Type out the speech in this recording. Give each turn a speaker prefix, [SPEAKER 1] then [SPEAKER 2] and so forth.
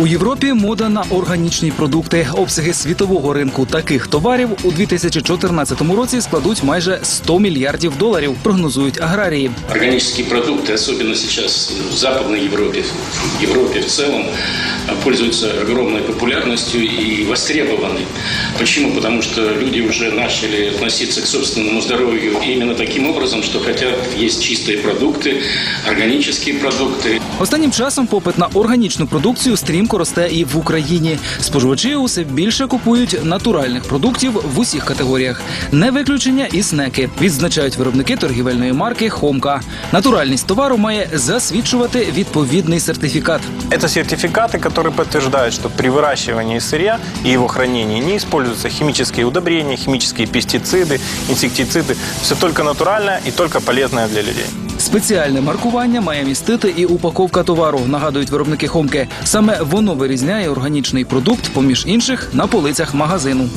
[SPEAKER 1] У Європі мода на органічні продукти. Обсяги світового ринку таких товарів у 2014 році складуть майже 100 мільярдів доларів. Прогнозують аграрії.
[SPEAKER 2] Органічні продукти, особливо зараз в Западной Європі, в Європі в целом, а, пользуются огромной популярностью и востребованы. Почему? Потому что люди уже начали относиться к собственному здоровью именно таким образом, что хотят есть чистые продукты, органические продукты.
[SPEAKER 1] Останнім часом попит на органічну продукцію стрімко росте і в Україні. Споживачі усе більше купують натуральних продуктів в усіх категоріях. Не виключення і снеки. Відзначають виробники торгівельної марки Хомка. Натуральність товару має засвідчувати відповідний сертифікат.
[SPEAKER 3] Это сертификаты, которые подтверждают, что при выращивании сырья и его хранении не используются химические удобрения, химические пестициды, инсектициды. Все только натуральное и только полезное для людей.
[SPEAKER 1] Спеціальне маркування має містити і упаковка товару, нагадують виробники Хомки. Саме воно вирізняє органічний продукт поміж інших на полицях магазину.